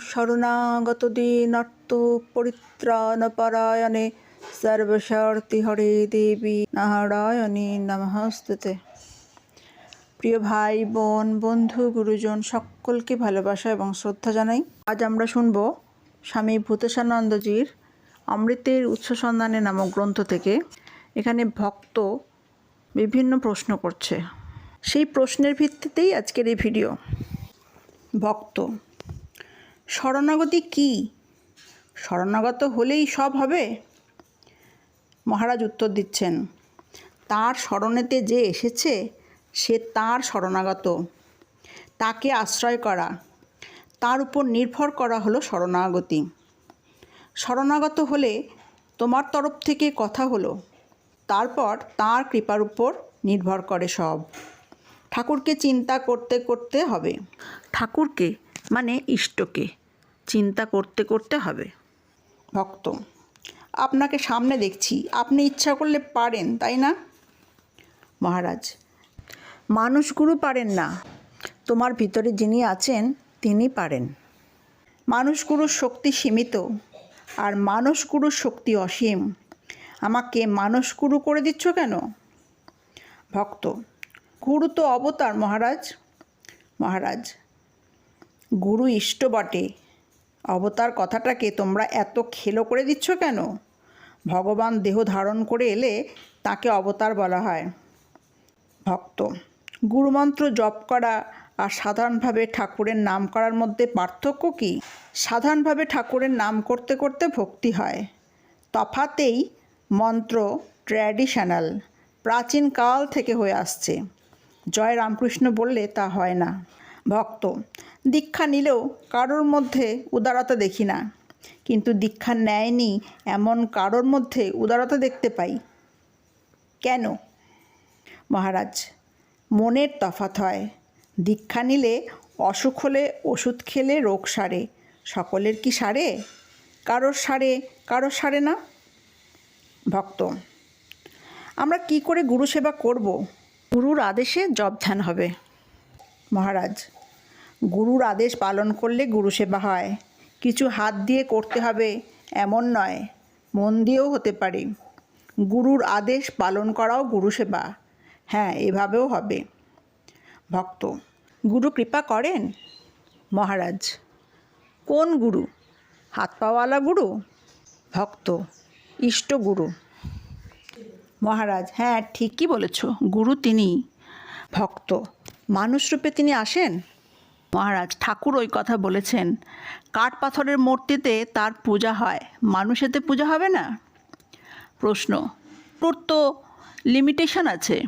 শরণাগতদীনর্ত পরিত্রাণপরায়ণে সর্বশর্তিহরে দেবী নারায়ণী নমস্তুতে। প্রিয় ভাই, বোন, বন্ধু, গুরুজন, সকলকে ভালোবাসা এবং শ্রদ্ধা জানাই। আজ আমরা শুনব স্বামী ভূতেশানন্দজির অমৃতের উৎস সন্ধানে নামক গ্রন্থ থেকে। এখানে ভক্ত বিভিন্ন প্রশ্ন করছে। সেই প্রশ্নের ভিত্তিতেই আজকের এই ভিডিও। ভক্ত শরণাগতি কি? শরণাগত হলেই সব হবে? মহারাজ উত্তর দিচ্ছেন, তার শরণেতে যে এসেছে, সে তার শরণাগত। তাকে আশ্রয় করা, তার উপর নির্ভর করা হলো শরণাগতি। শরণাগত হলে তোমার তরফ থেকে কথা হলো, তারপর তার কৃপার উপর নির্ভর করে সব। ঠাকুরকে চিন্তা করতে করতে হবে। ঠাকুরকে মানে ইষ্টকে। চিন্তা করতে করতে হবে। ভক্ত, আপনাকে সামনে দেখছি। আপনি ইচ্ছা করলে পারেন, তাই না? মহারাজ, মানুষগুরু পারেন না। তোমার ভিতরে যিনি আছেন, তিনি পারেন। মানুষগুরুর শক্তি সীমিত আর মানুষগুরুর শক্তি অসীম। আমাকে মানুষগুরু করে দিচ্ছ কেন? ভক্ত, গুরু তো অবতার মহারাজ। মহারাজ গুরু ইষ্ট বটে। অবতার কথাটাকে তোমরা এত খেলো করে দিচ্ছ কেন? ভগবান দেহ ধারণ করে এলে তাকে অবতার বলা হয়। ভক্ত, গুরুমন্ত্র জপ করা আর সাধারণভাবে ঠাকুরের নাম করার মধ্যে পার্থক্য কি? সাধারণভাবে ঠাকুরের নাম করতে করতে ভক্তি হয়। তফাতেই মন্ত্র ট্র্যাডিশনাল, প্রাচীন কাল থেকে হয়ে আসছে। জয় রামকৃষ্ণ বললে তা হয় না। ভক্ত। দীক্ষা নিলেও কারোর মধ্যে উদারতা দেখি না। কিন্তু দীক্ষা নেয়নি এমন কারোর মধ্যে উদারতা দেখতে পাই। কেন? মহারাজ, মনের তফাত হয়। দীক্ষা নিলে অসুখ হলে ওষুধ খেলে রোগ সারে। সকলের কি সারে? কারোর সারে কারোর সারে না? ভক্ত, আমরা কি করে গুরু সেবা করব? গুরুর আদেশে জব ধ্যান হবে। মহারাজ। গুরুর আদেশ পালন করলে গুরু সেবা হয়। কিছু হাত দিয়ে করতে হবে এমন নয়, মন দিয়েও হতে পারে। গুরুর আদেশ পালন করাও গুরু সেবা হ্যাঁ এভাবেও হবে। ভক্ত, গুরু কৃপা করেন? মহারাজ, কোন গুরু? হাত পাওয়ালা গুরু? ভক্ত, ইষ্ট গুরু? মহারাজ হ্যাঁ ঠিকই বলেছ, গুরু তিনি। ভক্ত মানুষরূপে তিনি আসেন? মহারাজ, ঠাকুর ওই কথা বলেছেন। কাঠ পাথরের মূর্তিতে তার পূজা হয়। মানুষেতে পূজা হবে না? প্রশ্ন তো লিমিটেশন আছে।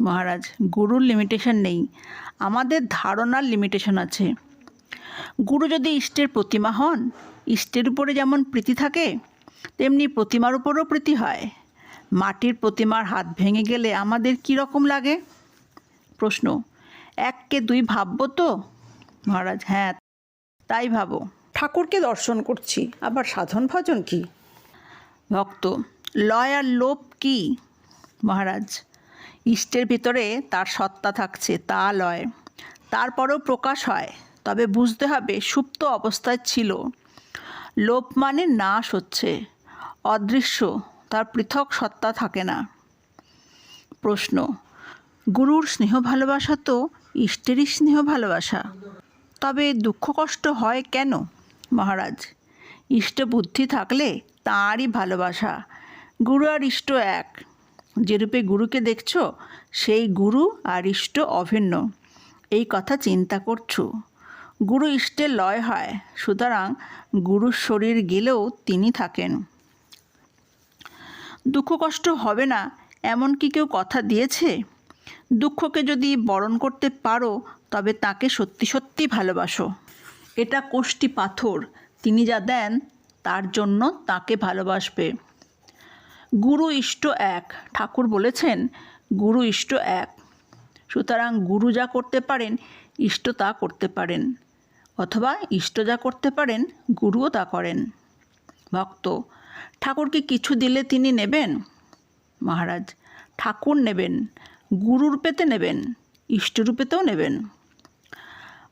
মহারাজ, গুরুর লিমিটেশন নেই। আমাদের ধারণার লিমিটেশন আছে। গুরু যদি ইষ্টের প্রতিমা হন, ইষ্টের উপরে যেমন প্রীতি থাকে, তেমনি প্রতিমার উপরও প্রীতি হয়। মাটির প্রতিমার হাত ভেঙে গেলে আমাদের কী রকম লাগে? প্রশ্ন এককে দুই ভাববো তো? মহারাজ হ্যাঁ তাই ভাবো। ঠাকুরকে দর্শন করছি আবার সাধন ভজন কি? ভক্ত লয় আর লোভ কি? মহারাজ ইষ্টের ভিতরে তার সত্তা থাকছে তা লয়। তারপরেও প্রকাশ হয় তবে বুঝতে হবে সুপ্ত অবস্থায় ছিল। লোভ মানে নাশ হচ্ছে অদৃশ্য তার পৃথক সত্তা থাকে না। প্রশ্ন গুরুর স্নেহ ভালোবাসা তো ইষ্টেরই স্নেহ ভালোবাসা। তবে দুঃখ কষ্ট হয় কেন, মহারাজ? ইষ্ট বুদ্ধি থাকলে তাঁরই ভালোবাসা। গুরু আর ইষ্ট এক। যেরূপে গুরুকে দেখছ, সেই গুরু আর ইষ্ট অভিন্ন। এই কথা চিন্তা করছ। গুরু ইষ্টের লয় হয়, সুতরাং গুরুর শরীর গেলেও তিনি থাকেন। দুঃখ কষ্ট হবে না এমন কি কেউ কথা দিয়েছে? দুঃখকে যদি বরণ করতে পারো, তবে তাকে সত্যি সত্যি ভালোবাসো। এটা কোষ্টি পাথর। তিনি যা দেন, তার জন্য তাকে ভালোবাসবে। গুরু ইষ্ট এক। ঠাকুর বলেছেন, গুরু ইষ্ট এক। সুতরাং গুরু যা করতে পারেন, ইষ্ট তা করতে পারেন। অথবা ইষ্ট যা করতে পারেন, গুরুও তা করেন। ভক্ত, ঠাকুরকে কিছু দিলে তিনি নেবেন? মহারাজ, ঠাকুর নেবেন। গুরুরূপেতে নেবেন, ইষ্টরূপেতেও নেবেন।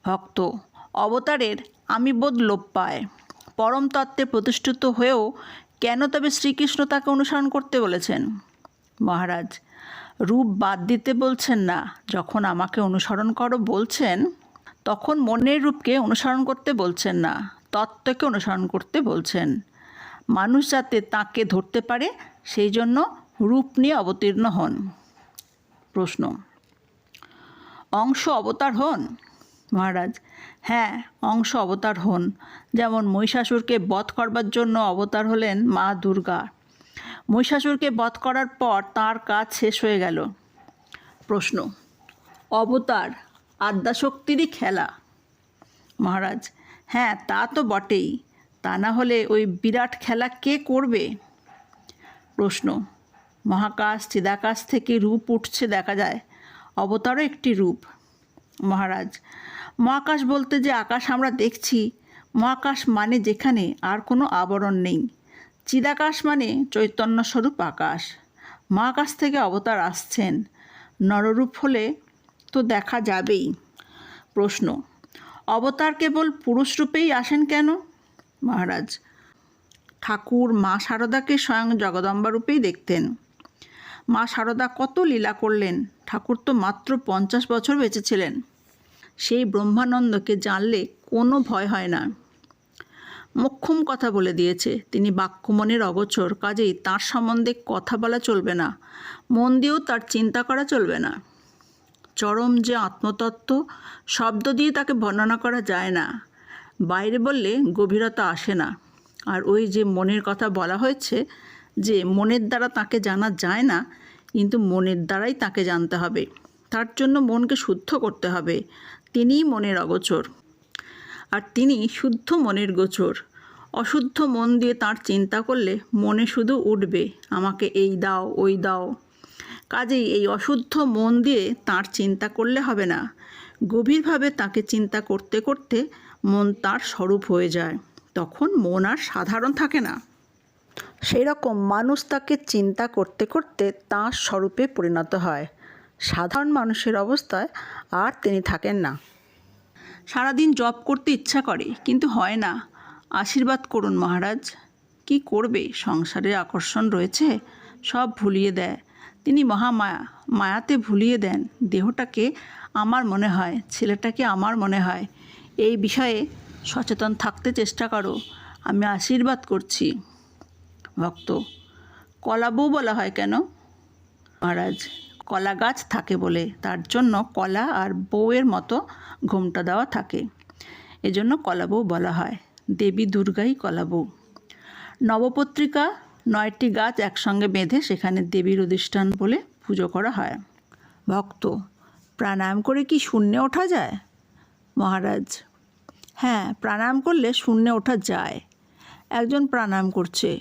ভক্ত, অবতারের আমি বোধ লোপ পায়। পরম তত্ত্বে প্রতিষ্ঠিত হয়েও কেন তবে শ্রীকৃষ্ণ তাকে অনুসরণ করতে বলেছেন? মহারাজ, রূপ বাদ দিতে বলছেন না, যখন আমাকে অনুসরণ করো বলছেন, তখন মনের রূপকে অনুসরণ করতে বলছেন না, তত্ত্বকে অনুসরণ করতে বলছেন। মানুষ যাতে তাকে ধরতে পারে, সেই জন্য রূপ নিয়ে অবতীর্ণ হন। প্রশ্ন। অংশ অবতার হন? মহারাজ হ্যাঁ অংশ অবতার হন। যেমন মহিষাসুরকে বধ করবার জন্য অবতার হলেন মা দুর্গা। মহিষাসুরকে বধ করার পর তার কাজ শেষ হয়ে গেল। প্রশ্ন, অবতার আদ্যাশক্তিরই খেলা? মহারাজ হ্যাঁ তা তো বটেই। তা না হলে ওই বিরাট খেলা কে করবে? প্রশ্ন মহাকাশ চিদাকাশ থেকে রূপ উঠছে দেখা যায়। অবতারও একটি রূপ। মহারাজ, মহাকাশ বলতে যে আকাশ আমরা দেখছি, মহাকাশ মানে যেখানে আর কোনো আবরণ নেই। চিদাকাশ মানে চৈতন্য স্বরূপ আকাশ। মহাকাশ থেকে অবতার আসছেন। নররূপ হলে তো দেখা যাবেই। প্রশ্ন, অবতার কেবল পুরুষ রূপেই আসেন কেন? মহারাজ, ঠাকুর মা শারদাকে স্বয়ং জগদম্বা রূপেই দেখতেন। মা শারদা কত লীলা করলেন। ঠাকুর তো মাত্র পঞ্চাশ বছর বেঁচেছিলেন সেই ব্রহ্মানন্দকে জানলে কোনো ভয় হয় না। মোক্ষম কথা বলে দিয়েছে। তিনি বাক্যমনের অগোচর, কাজেই তার সম্বন্ধে কথা বলা চলবে না। মন দিয়েও তার চিন্তা করা চলবে না। চরম যে আত্মতত্ত্ব, শব্দ দিয়ে তাকে বর্ণনা করা যায় না। বাইরে বললে গভীরতা আসে না। আর ওই যে মনের কথা বলা হয়েছে যে মনের দ্বারা তাকে জানা যায় না, কিন্তু মনের দ্বারাই তাকে জানতে হবে। তার জন্য মনকে শুদ্ধ করতে হবে। তিনিই মনের অগোচর। আর তিনি শুদ্ধ মনের গোচর। অশুদ্ধ মন দিয়ে তার চিন্তা করলে মনে শুধু উঠবে, আমাকে এই দাও, ওই দাও। কাজেই এই অশুদ্ধ মন দিয়ে তার চিন্তা করলে হবে না। গভীরভাবে তাকে চিন্তা করতে করতে মন তার স্বরূপ হয়ে যায়। তখন মন আর সাধারণ থাকে না। সেই রকম মানুষ তাকে চিন্তা করতে করতে তাঁর স্বরূপে পরিণত হয়। সাধারণ মানুষের অবস্থায় আর তিনি থাকেন না। সারাদিন জব করতে ইচ্ছা করে, কিন্তু হয় না। আশীর্বাদ করুন মহারাজ। কি করবে? সংসারের আকর্ষণ রয়েছে, সব ভুলিয়ে দেয়। তিনি মহামায়া মায়াতে ভুলিয়ে দেন। দেহটাকে আমার মনে হয়, ছেলেটাকে আমার মনে হয়। এই বিষয়ে সচেতন থাকতে চেষ্টা করো। আমি আশীর্বাদ করছি। ভক্ত। কলা বউ বলা হয় কেন? মহারাজ, কলা গাছ থাকে বলে। তার জন্য কলা আর বউয়ের মতো ঘোমটা দেওয়া থাকে। এজন্য কলা বউ বলা হয়। দেবী দুর্গাই কলা বউ। নবপত্রিকা নয়টি গাছ একসঙ্গে বেঁধে সেখানে দেবীর অধিষ্ঠান বলে পুজো করা হয়। ভক্ত, প্রাণায়াম করে কি শূন্যে ওঠা যায়? মহারাজ হ্যাঁ প্রাণায়াম করলে শূন্যে ওঠা যায়। একজন প্রাণায়াম করছে।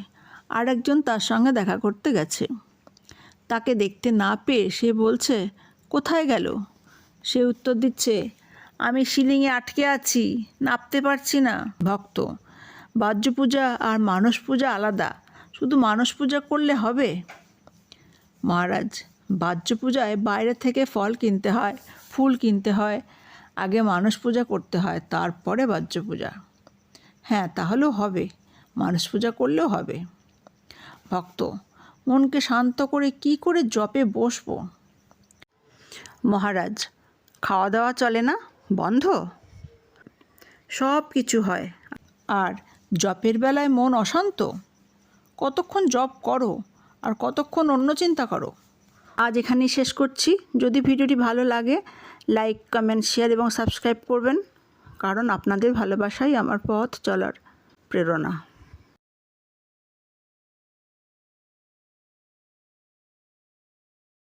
আর একজন তার সঙ্গে দেখা করতে গেছে। তাকে দেখতে না পেয়ে সে বলছে, কোথায় গেল? সে উত্তর দিচ্ছে, আমি সিলিংয়ে আটকে আছি, নাপতে পারছি না। ভক্ত, বাহ্য পূজা আর মানস পূজা আলাদা, শুধু মানস পূজা করলে হবে? মহারাজ, বাহ্য পূজায় বাইরে থেকে ফল কিনতে হয়, ফুল কিনতে হয়, আগে মানস পূজা করতে হয়, তারপরে বাহ্য পূজা। হ্যাঁ তাহলেও হবে, মানস পূজা করলেও হবে। ভক্ত। মনকে শান্ত করে কি করে জপে বসবো? মহারাজ খাওয়া দাওয়া চলে না? বন্ধ? সব কিছু হয়। আর জপের বেলায় মন অশান্ত? কতক্ষণ জপ করো আর কতক্ষণ অন্য চিন্তা করো? আজ এখানেই শেষ করছি। যদি ভিডিওটি ভালো লাগে, লাইক, কমেন্ট, শেয়ার এবং সাবস্ক্রাইব করবেন। কারণ আপনাদের ভালোবাসাই আমার পথ চলার প্রেরণা।